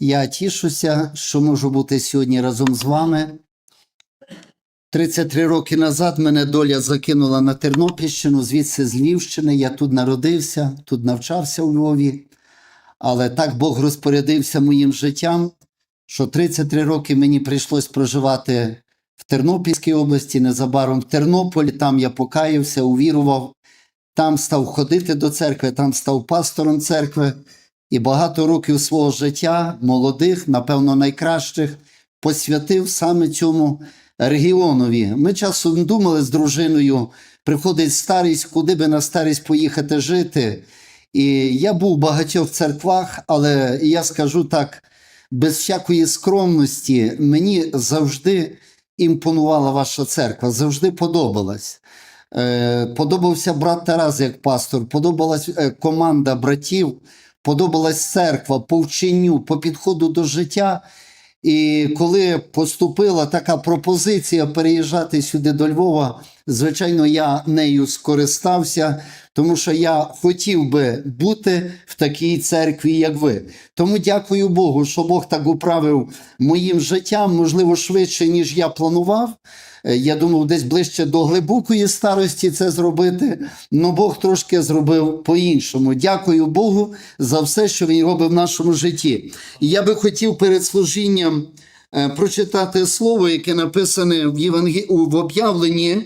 Я тішуся, що можу бути сьогодні разом з вами. 33 роки назад мене доля закинула на Тернопільщину, звідси з Львівщини. Я тут народився, тут навчався у Львові. Але так Бог розпорядився моїм життям, що 33 роки мені прийшлось проживати в Тернопільській області, незабаром в Тернополі. Там я покаявся, увірував, там став ходити до церкви, там став пастором церкви. І багато років свого життя, молодих, напевно, найкращих, посвятив саме цьому регіонові. Ми часом думали з дружиною, приходить старість, куди би на старість поїхати жити. І я був в багатьох церквах, але я скажу так, без всякої скромності, мені завжди імпонувала ваша церква, завжди подобалась. Е, Подобався брат Тарас як пастор, подобалась е, команда братів, подобалась церква по вченню, по підходу до життя. І коли поступила така пропозиція переїжджати сюди до Львова, звичайно, я нею скористався, тому що я хотів би бути в такій церкві, як ви. Тому дякую Богу, що Бог так управив моїм життям, можливо, швидше, ніж я планував. Е, Я думав, десь ближче до глибокої старості це зробити. але Бог трошки зробив по-іншому. Дякую Богу за все, що Він робить в нашому житті. І я би хотів перед служінням е, прочитати слово, яке написане в Євангел... в об'явленні,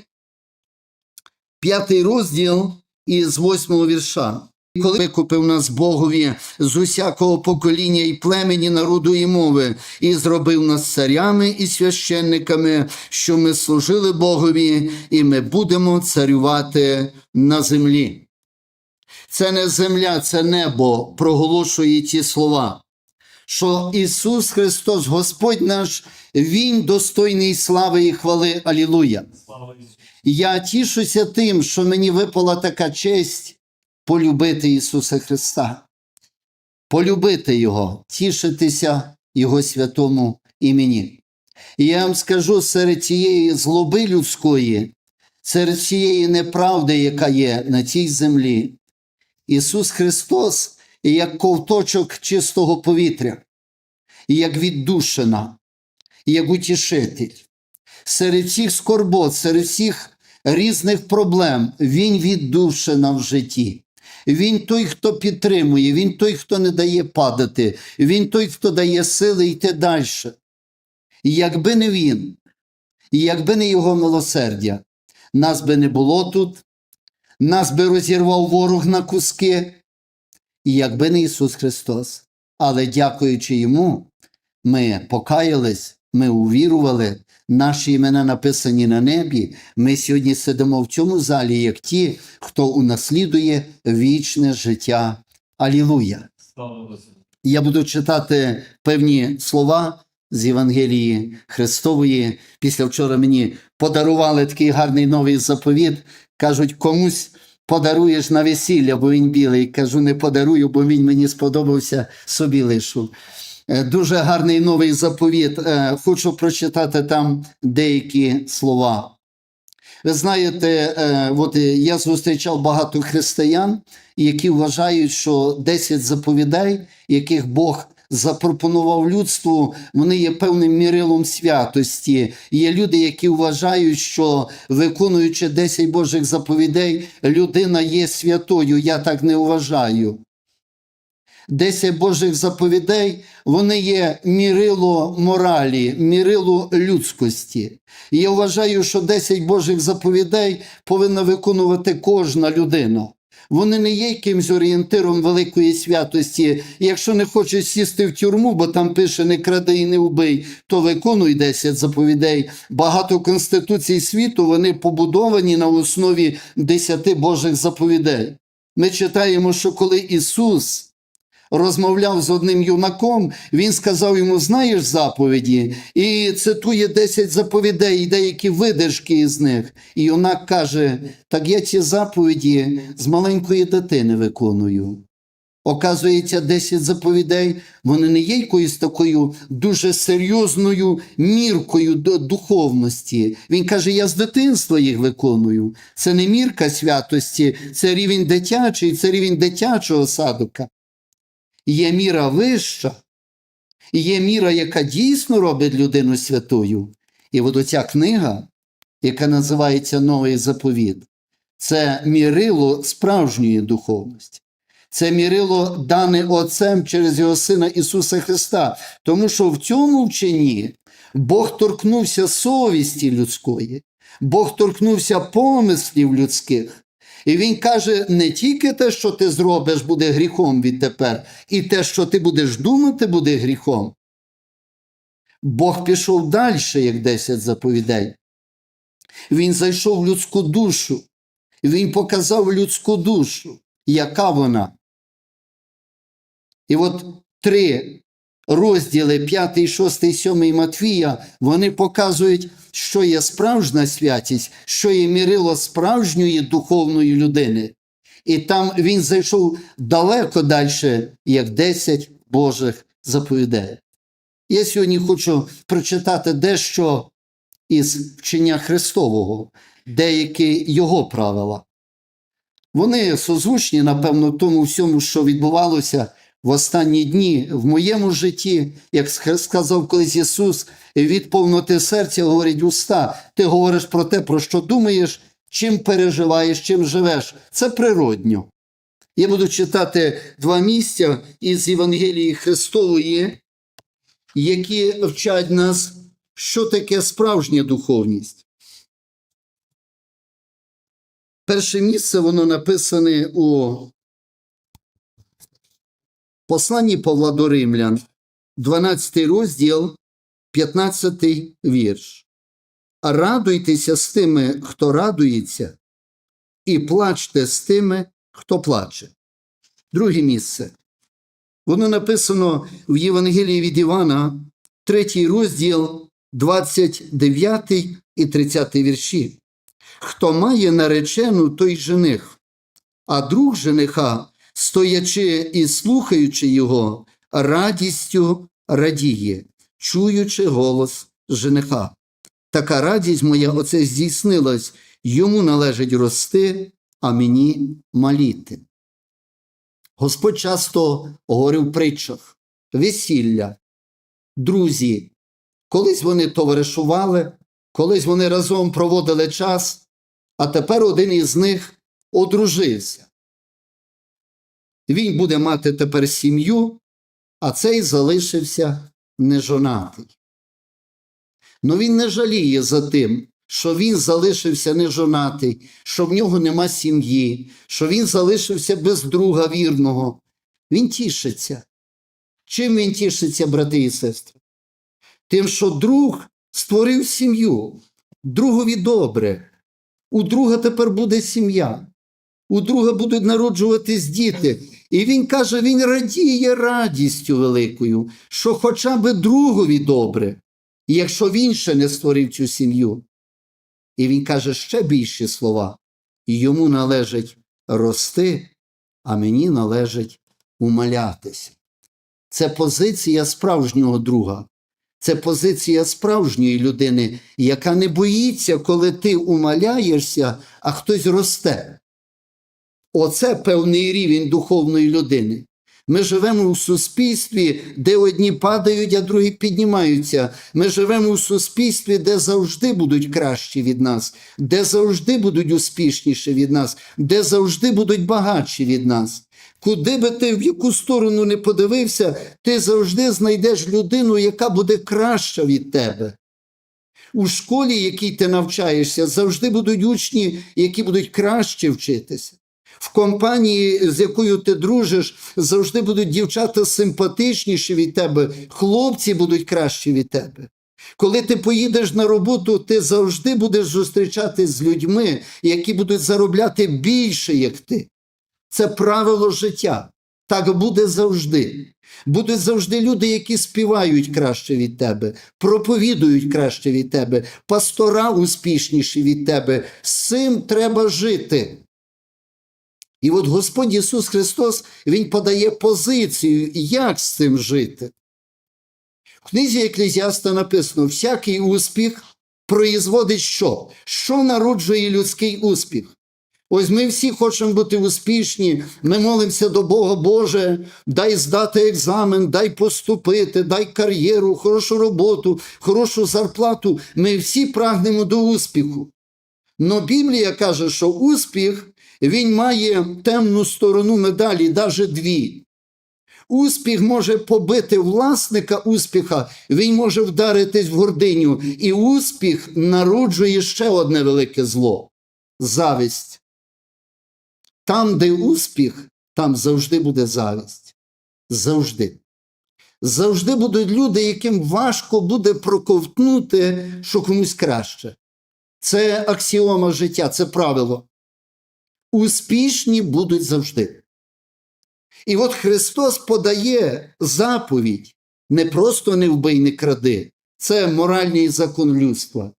п'ятий розділ із восьмого вірша. Коли викупив нас Богові з усякого покоління і племені, народу і мови, і зробив нас царями і священниками, що ми служили Богові, і ми будемо царювати на землі. Це не земля, це небо проголошує ті слова, що Ісус Христос, Господь наш, Він достойний слави і хвали. Алілуя. Я тішуся тим, що мені випала така честь полюбити Ісуса Христа, полюбити Його, тішитися Його святому імені. І я вам скажу серед цієї злоби людської, серед цієї неправди, яка є на цій землі, Ісус Христос як ковточок чистого повітря, як віддушина, як утішитель. Серед всіх скорбот, серед всіх різних проблем, Він віддушина в житті. Він той, хто підтримує, він той, хто не дає падати, він той, хто дає сили йти далі. Якби не він, і якби не його милосердя, нас би не було тут, нас би розірвав ворог на куски, і якби не Ісус Христос. Але дякуючи Йому, ми покаялись, ми увірували, наші імена написані на небі. Ми сьогодні сидимо в цьому залі, як ті, хто унаслідує вічне життя. Алілуя! Я буду читати певні слова з Євангелії Христової. Після вчора мені подарували такий гарний новий заповіт. Кажуть, комусь подаруєш на весілля, бо він білий. Кажу, не подарую, бо він мені сподобався, собі лишу. Е, Дуже гарний новий заповіт. Е, Хочу прочитати там деякі слова. Ви знаєте, е, от я зустрічав багато християн, які вважають, що 10 заповідей, яких Бог запропонував людству, вони є певним мірилом святості. Є люди, які вважають, що виконуючи 10 Божих заповідей, людина є святою. Я так не вважаю. 10 Божих заповідей вони є мірило моралі, мірило людськості. І я вважаю, що 10 Божих заповідей повинна виконувати кожна людина. Вони не є якимсь орієнтиром великої святості. Якщо не хочеш сісти в тюрму, бо там пише не кради і не вбий, то виконуй 10 заповідей. Багато конституцій світу вони побудовані на основі 10 Божих заповідей. Ми читаємо, що коли Ісус розмовляв з одним юнаком, він сказав йому: знаєш заповіді, і цитує 10 заповідей, і деякі видержки із них. І юнак каже: Так я ці заповіді з маленької дитини виконую. Оказується, 10 заповідей вони не є якоюсь такою дуже серйозною міркою духовності. Він каже: я з дитинства їх виконую. Це не мірка святості, це рівень дитячий, це рівень дитячого садика. Є міра вища, є міра, яка дійсно робить людину святою. І от оця книга, яка називається Новий заповіт, це мірило справжньої духовності. Це мірило дане Отцем через його Сина Ісуса Христа. Тому що в цьому вченні Бог торкнувся совісті людської, Бог торкнувся помислів людських. І Він каже: не тільки те, що ти зробиш, буде гріхом відтепер, і те, що ти будеш думати, буде гріхом. Бог пішов далі, як 10 заповідей. Він зайшов в людську душу, він показав людську душу, яка вона. І от три розділи 5, 6, 7 Матвія, вони показують, що є справжня святість, що є мірило справжньої духовної людини. І там він зайшов далеко далі, як 10 Божих заповідей. Я сьогодні хочу прочитати дещо із вчення Христового, деякі його правила. Вони созвучні, напевно, тому всьому, що відбувалося в останні дні в моєму житті, як сказав колись Ісус, від повноти серця говорить уста. Ти говориш про те, про що думаєш, чим переживаєш, чим живеш. Це природньо. Я буду читати два місця із Євангелії Христової, які вчать нас, що таке справжня духовність. Перше місце воно написане у Посланні Павла до Римлян, 12 розділ, 15 вірш. Радуйтеся з тими, хто радується, і плачте з тими, хто плаче. Друге місце. Воно написано в Євангелії від Івана, 3 розділ, 29 і 30 вірші. Хто має наречену, той жених, а друг жениха стоячи і слухаючи його, радістю радіє, чуючи голос жениха. Така радість моя оце здійснилась, йому належить рости, а мені маліти. Господь часто говорив в притчах, весілля, друзі, колись вони товаришували, колись вони разом проводили час, а тепер один із них одружився. Він буде мати тепер сім'ю, а цей залишився нежонатий. Ну він не жаліє за тим, що він залишився нежонатий, що в нього нема сім'ї, що він залишився без друга вірного. Він тішиться. Чим він тішиться, брати і сестри? Тим, що друг створив сім'ю, другові добре, у друга тепер буде сім'я у друга будуть народжуватись діти. І він каже: він радіє радістю великою, що хоча б другові добре, якщо він ще не створив цю сім'ю. І він каже ще більші слова. Йому належить рости, а мені належить умалятися. Це позиція справжнього друга. Це позиція справжньої людини, яка не боїться, коли ти умаляєшся, а хтось росте. Оце певний рівень духовної людини. Ми живемо у суспільстві, де одні падають, а другі піднімаються. Ми живемо у суспільстві, де завжди будуть кращі від нас, де завжди будуть успішніші від нас, де завжди будуть багатші від нас. Куди би ти в яку сторону не подивився, ти завжди знайдеш людину, яка буде краща від тебе. У школі, якій ти навчаєшся, завжди будуть учні, які будуть краще вчитися в компанії, з якою ти дружиш, завжди будуть дівчата симпатичніші від тебе, хлопці будуть кращі від тебе. Коли ти поїдеш на роботу, ти завжди будеш зустрічатись з людьми, які будуть заробляти більше, як ти. Це правило життя. Так буде завжди. Будуть завжди люди, які співають краще від тебе, проповідують краще від тебе, пастора успішніші від тебе. З цим треба жити. І от Господь Ісус Христос Він подає позицію, як з цим жити. В книзі Еклезіаста написано: всякий успіх производить що? Що народжує людський успіх? Ось ми всі хочемо бути успішні. Ми молимося до Бога, Боже, дай здати екзамен, дай поступити, дай кар'єру, хорошу роботу, хорошу зарплату. Ми всі прагнемо до успіху. Но Біблія каже, що успіх він має темну сторону медалі, навіть дві. Успіх може побити власника успіха, він може вдаритись в гординю. І успіх народжує ще одне велике зло зависть. Там, де успіх, там завжди буде завість. Завжди. Завжди будуть люди, яким важко буде проковтнути, що комусь краще. Це аксіома життя, це правило. Успішні будуть завжди. І от Христос подає заповідь не просто не вбий, не кради. Це моральний закон людства.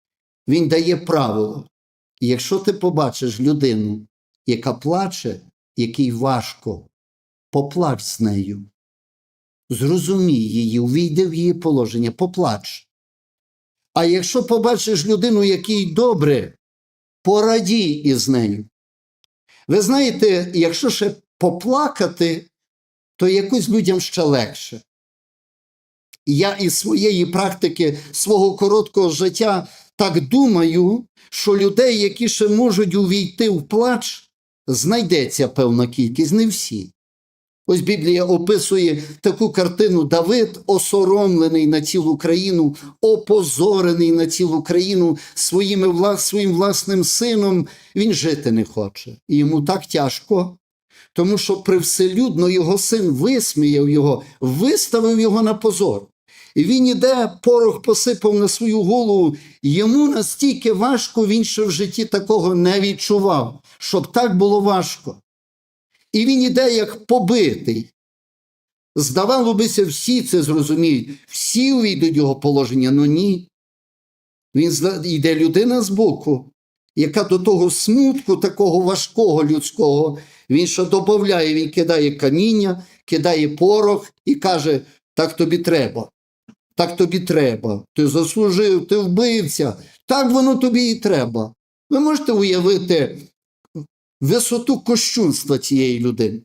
Він дає правило. І якщо ти побачиш людину, яка плаче, якій важко, поплач з нею. Зрозумій її, увійди в її положення, поплач. А якщо побачиш людину, якій добре, порадій із нею. Ви знаєте, якщо ще поплакати, то якось людям ще легше. Я із своєї практики, свого короткого життя так думаю, що людей, які ще можуть увійти в плач, знайдеться певна кількість, не всі. Ось Біблія описує таку картину Давид, осоромлений на цілу країну, опозорений на цілу країну своїми вла- своїм власним сином. Він жити не хоче. І йому так тяжко, тому що привселюдно його син висміяв його, виставив його на позор. І він іде, порох посипав на свою голову. Йому настільки важко, він ще в житті такого не відчував, щоб так було важко. І він іде як побитий. Здавало бися, всі це зрозуміють, всі увійдуть його положення, але ні. Він йде людина з яка до того смутку, такого важкого людського, він ще додає, він кидає каміння, кидає порох і каже: так тобі треба. Так тобі треба. Ти заслужив, ти вбивця. Так воно тобі і треба. Ви можете уявити висоту кощунства цієї людини.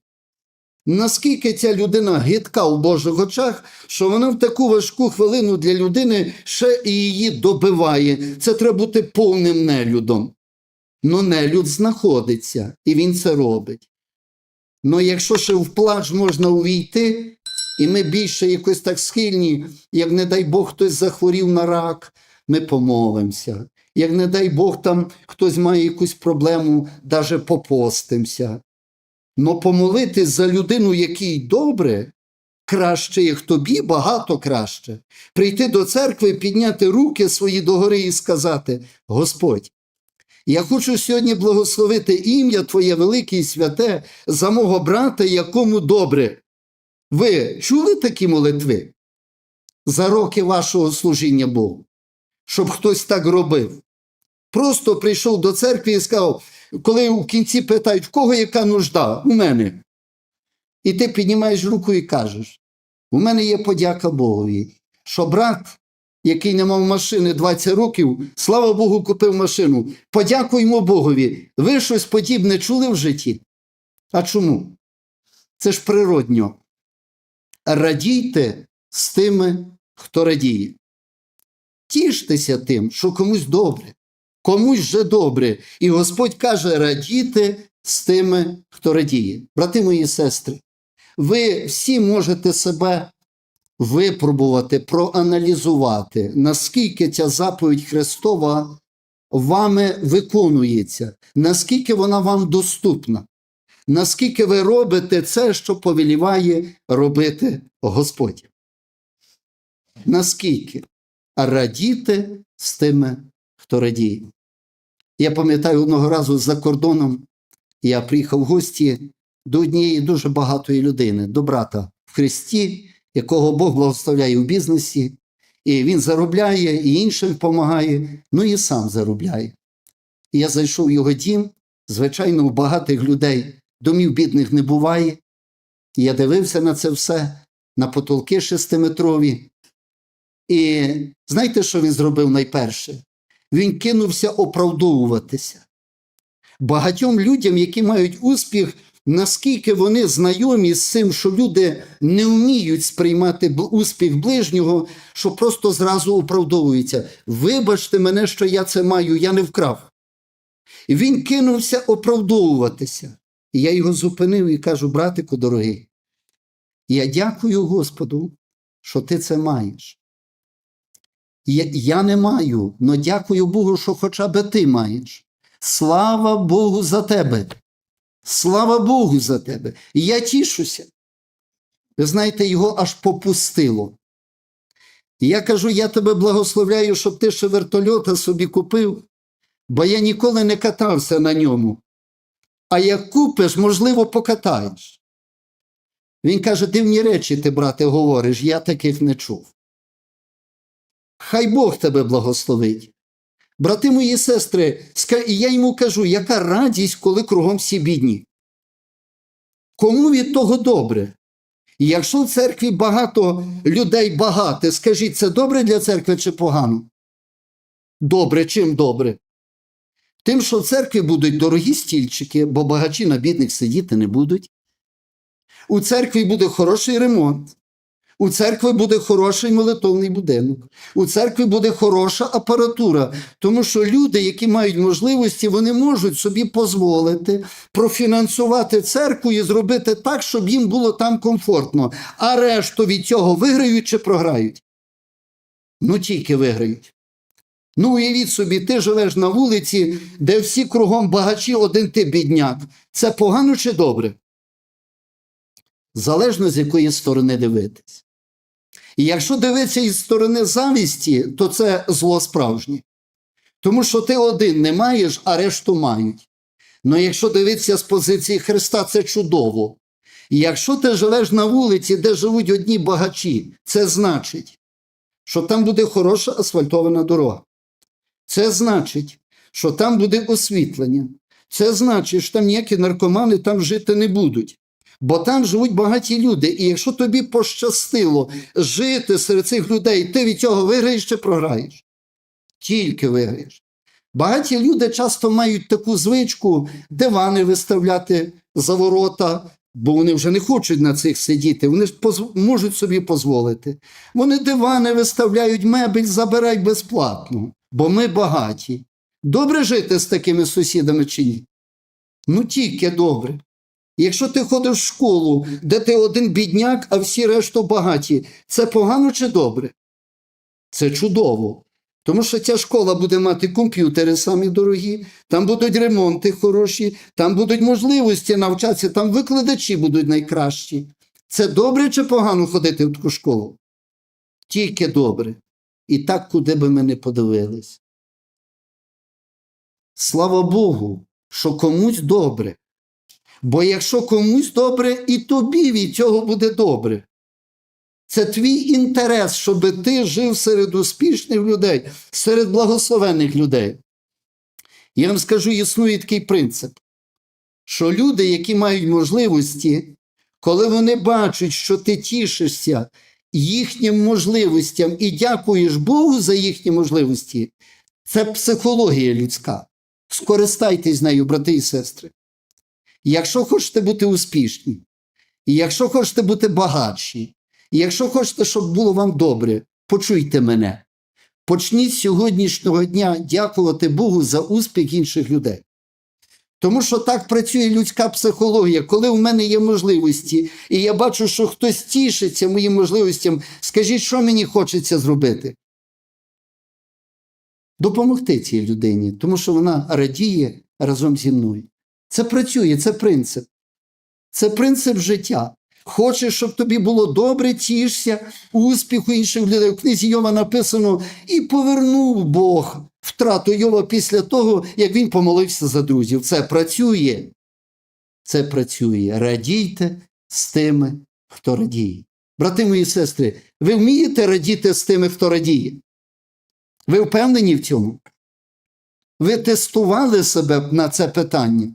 Наскільки ця людина гидка у Божих очах, що вона в таку важку хвилину для людини ще і її добиває. Це треба бути повним нелюдом. Но нелюд знаходиться, і він це робить. Но якщо ще в плач можна увійти, і ми більше якось так схильні, як не дай Бог хтось захворів на рак, ми помолимося. Як не дай Бог там хтось має якусь проблему, даже попостимося. Но помолитись за людину, якій добре, краще, як тобі, багато краще. Прийти до церкви, підняти руки свої догори і сказати: Господь, я хочу сьогодні благословити ім'я Твоє велике і святе за мого брата, якому добре. Ви чули такі молитви за роки вашого служіння Богу, щоб хтось так робив? Просто прийшов до церкви і сказав, коли в кінці питають, в кого яка нужда? У мене. І ти піднімаєш руку і кажеш: у мене є подяка Богові, що брат, який не мав машини 20 років, слава Богу, купив машину. Подякуємо Богові. Ви щось подібне чули в житті? А чому? Це ж природньо. Радійте з тими, хто радіє. Тіштеся тим, що комусь добре, комусь же добре. І Господь каже: радійте з тими, хто радіє. Брати мої сестри, ви всі можете себе випробувати, проаналізувати, наскільки ця заповідь Христова вами виконується, наскільки вона вам доступна, наскільки ви робите це, що повеліває робити Господь. Наскільки радіти з тими, хто радіє. Я пам'ятаю одного разу за кордоном я приїхав в гості до однієї дуже багатої людини, до брата в Христі, якого Бог благословляє в бізнесі, і він заробляє, і іншим допомагає, ну і сам заробляє. Я зайшов в його дім. Звичайно, у багатих людей домів бідних не буває. Я дивився на це все, на потолки шестиметрові. І знаєте, що він зробив найперше? Він кинувся оправдовуватися. Багатьом людям, які мають успіх, наскільки вони знайомі з цим, що люди не вміють сприймати успіх ближнього, що просто зразу оправдовуються. Вибачте мене, що я це маю, я не вкрав. І він кинувся оправдовуватися. І я його зупинив і кажу: братику дорогий, я дякую Господу, що ти це маєш. Я, я не маю, але дякую Богу, що хоча б ти маєш. Слава Богу за тебе. Слава Богу за тебе. І я тішуся. Ви знаєте, його аж попустило. Я кажу: я тебе благословляю, щоб ти ще вертольота собі купив, бо я ніколи не катався на ньому. А як купиш, можливо, покатаєш. Він каже: дивні речі ти, брате, говориш, я таких не чув. Хай Бог тебе благословить. Брати мої сестри, і я йому кажу, яка радість, коли кругом всі бідні. Кому від того добре? Якщо в церкві багато людей багато, скажіть, це добре для церкви чи погано? Добре, чим добре? Тим, що в церкві будуть дорогі стільчики, бо багачі на бідних сидіти не будуть. У церкві буде хороший ремонт. У церкві буде хороший молитовний будинок. У церкві буде хороша апаратура, тому що люди, які мають можливості, вони можуть собі дозволити профінансувати церкву і зробити так, щоб їм було там комфортно. А решту від цього виграють чи програють? Ну, тільки виграють. Ну, уявіть собі, ти живеш на вулиці, де всі кругом багачі, один ти бідняк. Це погано чи добре? Залежно з якої сторони дивитись. І якщо дивитися із сторони завісті, то це зло справжнє. Тому що ти один не маєш, а решту мають. Ну якщо дивитися з позиції Христа, це чудово. І якщо ти живеш на вулиці, де живуть одні багачі, це значить, що там буде хороша асфальтована дорога. Це значить, що там буде освітлення. Це значить, що там ніякі наркомани там жити не будуть. Бо там живуть багаті люди. І якщо тобі пощастило жити серед цих людей, ти від цього виграєш чи програєш? Тільки виграєш. Багаті люди часто мають таку звичку дивани виставляти за ворота, бо вони вже не хочуть на цих сидіти. Вони ж можуть собі дозволити. Вони дивани виставляють, мебель забирають безплатно, бо ми багаті. Добре жити з такими сусідами чи ні? Ну тільки добре. Якщо ти ходиш в школу, де ти один бідняк, а всі решту багаті, це погано чи добре? Це чудово. Тому що ця школа буде мати комп'ютери самі дорогі, там будуть ремонти хороші, там будуть можливості навчатися, там викладачі будуть найкращі. Це добре чи погано ходити в таку школу? Тільки добре. І так, куди би ми не подивились. Слава Богу, що комусь добре. Бо якщо комусь добре, і тобі від цього буде добре. Це твій інтерес, щоб ти жив серед успішних людей, серед благословених людей. Я вам скажу, існує такий принцип, що люди, які мають можливості, коли вони бачать, що ти тішишся їхнім можливостям і дякуєш Богу за їхні можливості, це психологія людська. Скористайтесь нею, брати і сестри. Якщо хочете бути успішні, і якщо хочете бути багатші, і якщо хочете, щоб було вам добре, почуйте мене. Почніть з сьогоднішнього дня дякувати Богу за успіх інших людей. Тому що так працює людська психологія. Коли в мене є можливості, і я бачу, що хтось тішиться моїм можливостям, скажіть, що мені хочеться зробити? Допомогти цій людині, тому що вона радіє разом зі мною. Це працює, це принцип. Це принцип життя. Хочеш, щоб тобі було добре, тішся, успіху інших людей. В книзі Йова написано, і повернув Бог втрату Йова після того, як він помолився за друзів. Це працює. Це працює. Радійте з тими, хто радіє. Брати мої сестри, ви вмієте радіти з тими, хто радіє? Ви впевнені в цьому? Ви тестували себе на це питання?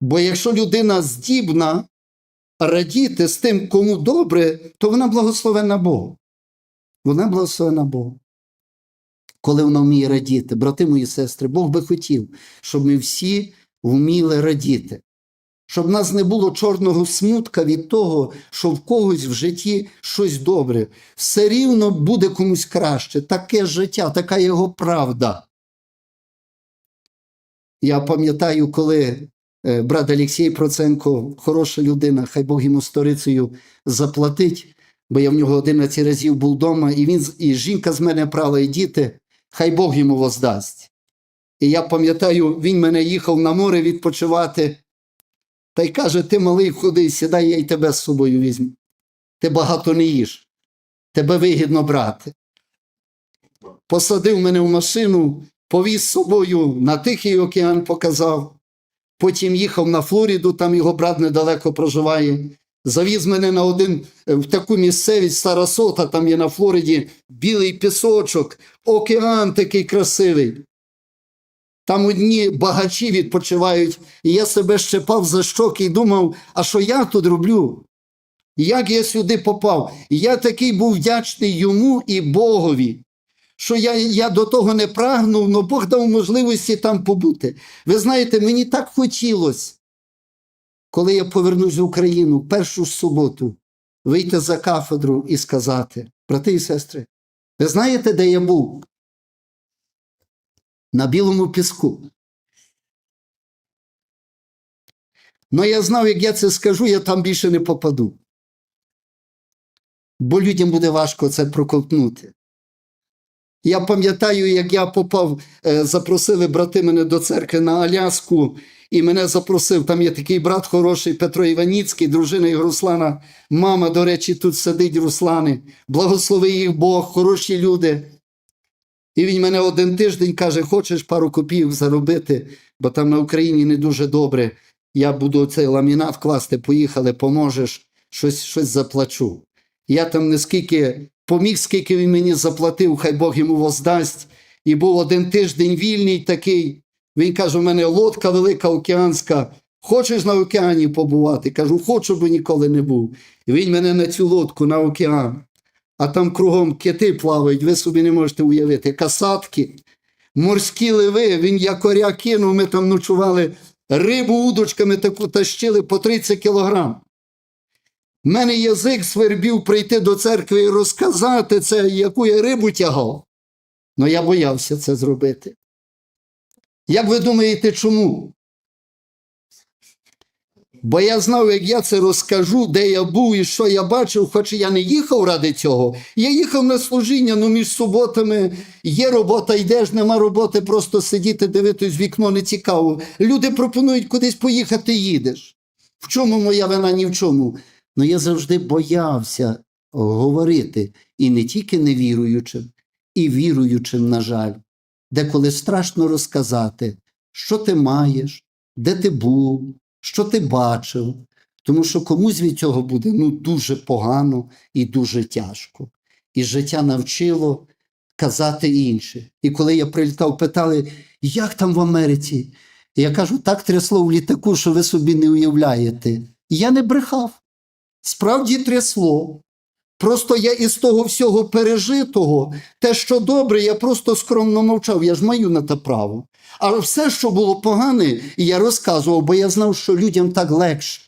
Бо якщо людина здібна радіти з тим, кому добре, то вона благословена Богом. Вона благословена Богом. коли вона вміє радіти. Брати мої сестри, Бог би хотів, щоб ми всі вміли радіти. Щоб в нас не було чорного смутка від того, що в когось в житті щось добре. Все рівно буде комусь краще. Таке життя, така його правда. Я пам'ятаю, коли брат Олексій Проценко, хороша людина, хай Бог йому сторицею заплатить, бо я в нього 11 разів був вдома, і він і жінка з мене права, і діти, хай Бог йому воздасть. І я пам'ятаю, він мене їхав на море відпочивати, та й каже: ти малий худий, сідай, я й тебе з собою візьму. Ти багато не їш, тебе вигідно брати. Посадив мене в машину, повіз з собою на Тихий океан, показав. Потім їхав на Флориду, там його брат недалеко проживає. Завіз мене на один е, в таку місцевість Сарасота, там є на Флориді білий пісочок, океан такий красивий. Там одні багачі відпочивають, і я себе щепав за щоки і думав, а що я тут роблю? Як я сюди попав? Я такий був вдячний йому і Богові, що я, я до того не прагнув, але Бог дав можливості там побути. Ви знаєте, мені так хотілося, коли я повернусь в Україну першу суботу, вийти за кафедру і сказати: брати і сестри, ви знаєте, де я був? На білому піску. Ну я знав, як я це скажу, я там більше не попаду. Бо людям буде важко це проковтнути. Я пам'ятаю, як я попав, е, запросили брати мене до церкви на Аляску, і мене запросив. Там є такий брат хороший Петро Іваніцький, дружина його Руслана. Мама, до речі, тут сидить Руслани. Благослови їх Бог, хороші люди. І він мене один тиждень каже: хочеш пару копійок заробити, бо там на Україні не дуже добре. Я буду цей ламінат класти, поїхали, поможеш, щось, щось заплачу. Я там не скільки поміг, скільки він мені заплатив, хай Бог йому воздасть. І був один тиждень вільний такий. Він каже: у мене лодка велика океанська. Хочеш на океані побувати? Кажу, хочу, бо ніколи не був. І він мене на цю лодку на океан. А там кругом кити плавають, ви собі не можете уявити. Касатки, морські ливи, він якоря кинув, ми там ночували, рибу удочками таку тащили по 30 кілограм. У мене язик свербів прийти до церкви і розказати це, яку я рибу тягав. Ну я боявся це зробити. Як ви думаєте, чому? Бо я знав, як я це розкажу, де я був і що я бачив, хоч я не їхав ради цього. Я їхав на служіння, ну між суботами є робота, йдеш, нема роботи, просто сидіти, дивитись вікно не цікаво. Люди пропонують кудись поїхати, їдеш. В чому моя вина? Ні в чому. Ну я завжди боявся говорити і не тільки невіруючим, і віруючим, на жаль, деколи страшно розказати, що ти маєш, де ти був, що ти бачив, тому що комусь від цього буде ну, дуже погано і дуже тяжко. І життя навчило казати інше. І коли я прилітав, питали, як там в Америці? Я кажу, так трясло в літаку, що ви собі не уявляєте. Я не брехав. Справді трясло. Просто я із того всього пережитого, те, що добре, я просто скромно мовчав, я ж маю на те право. А все, що було погане, я розказував, бо я знав, що людям так легше.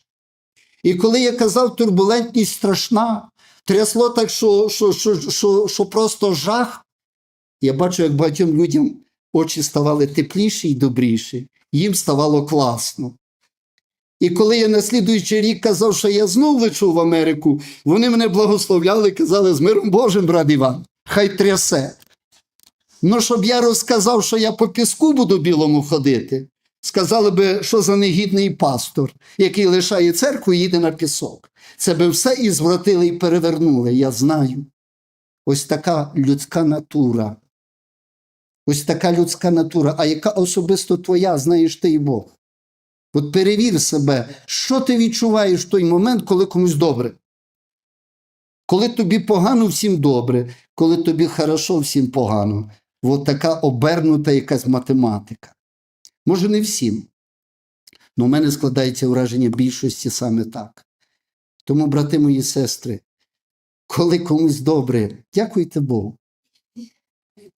І коли я казав, турбулентність страшна, трясло так, що, що, що, що, що просто жах, я бачу, як багатьом людям очі ставали тепліші і добріші, їм ставало класно. І коли я на слідуючий рік казав, що я знов лечу в Америку, вони мене благословляли, казали з миром Божим, брат Іван, хай трясе. Ну, щоб я розказав, що я по піску буду білому ходити, сказали би, що за негідний пастор, який лишає церкву і їде на пісок. Це би все і звратили, і перевернули, я знаю. Ось така людська натура. Ось така людська натура, а яка особисто твоя, знаєш ти і Бог. От перевір себе, що ти відчуваєш в той момент, коли комусь добре. Коли тобі погано, всім добре, коли тобі хорошо, всім погано. От така обернута якась математика. Може, не всім. але в мене складається враження більшості саме так. Тому, брати мої сестри, коли комусь добре, дякуйте Богу.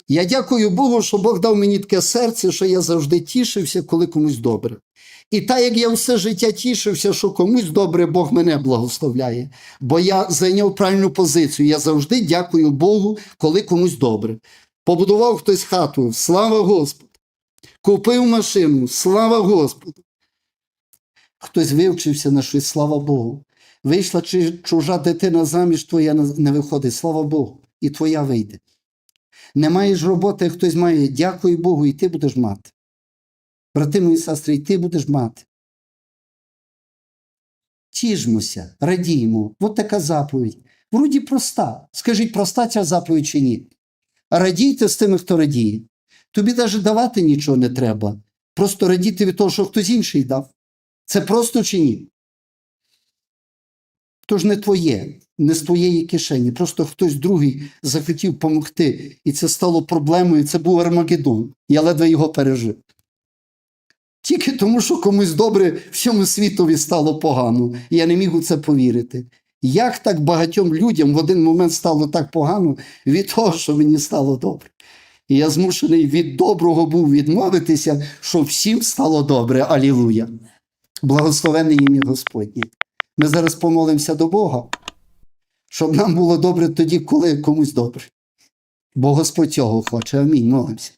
Я дякую Богу, що Бог дав мені таке серце, що я завжди тішився, коли комусь добре. І так як я все життя тішився, що комусь добре, Бог мене благословляє. Бо я зайняв правильну позицію. Я завжди дякую Богу, коли комусь добре. Побудував хтось хату, слава Господу. Купив машину, слава Господу. Хтось вивчився на щось, слава Богу. Вийшла чи- чужа дитина заміж, твоя не виходить, слава Богу, і твоя вийде. Не маєш роботи, хтось має, дякуй Богу, і ти будеш мати. Брати мої сестри, і ти будеш мати. Тіжмося, радіймо. От така заповідь. Вроді проста. Скажіть, проста ця заповідь чи ні? Радійте з тими, хто радіє. Тобі навіть давати нічого не треба. Просто радіти від того, що хтось інший дав. Це просто чи ні? То ж не твоє, не з твоєї кишені. Просто хтось другий захотів допомогти. І це стало проблемою. Це був Армагеддон. Я ледве його пережив. Тільки тому, що комусь добре всьому світові стало погано. Я не міг у це повірити. Як так багатьом людям в один момент стало так погано від того, що мені стало добре. І я змушений від доброго був відмовитися, що всім стало добре. Алілуя. Благословенне ім'я Господнє. Ми зараз помолимося до Бога, щоб нам було добре тоді, коли комусь добре. Бо Господь цього хоче. Амінь. Молимося.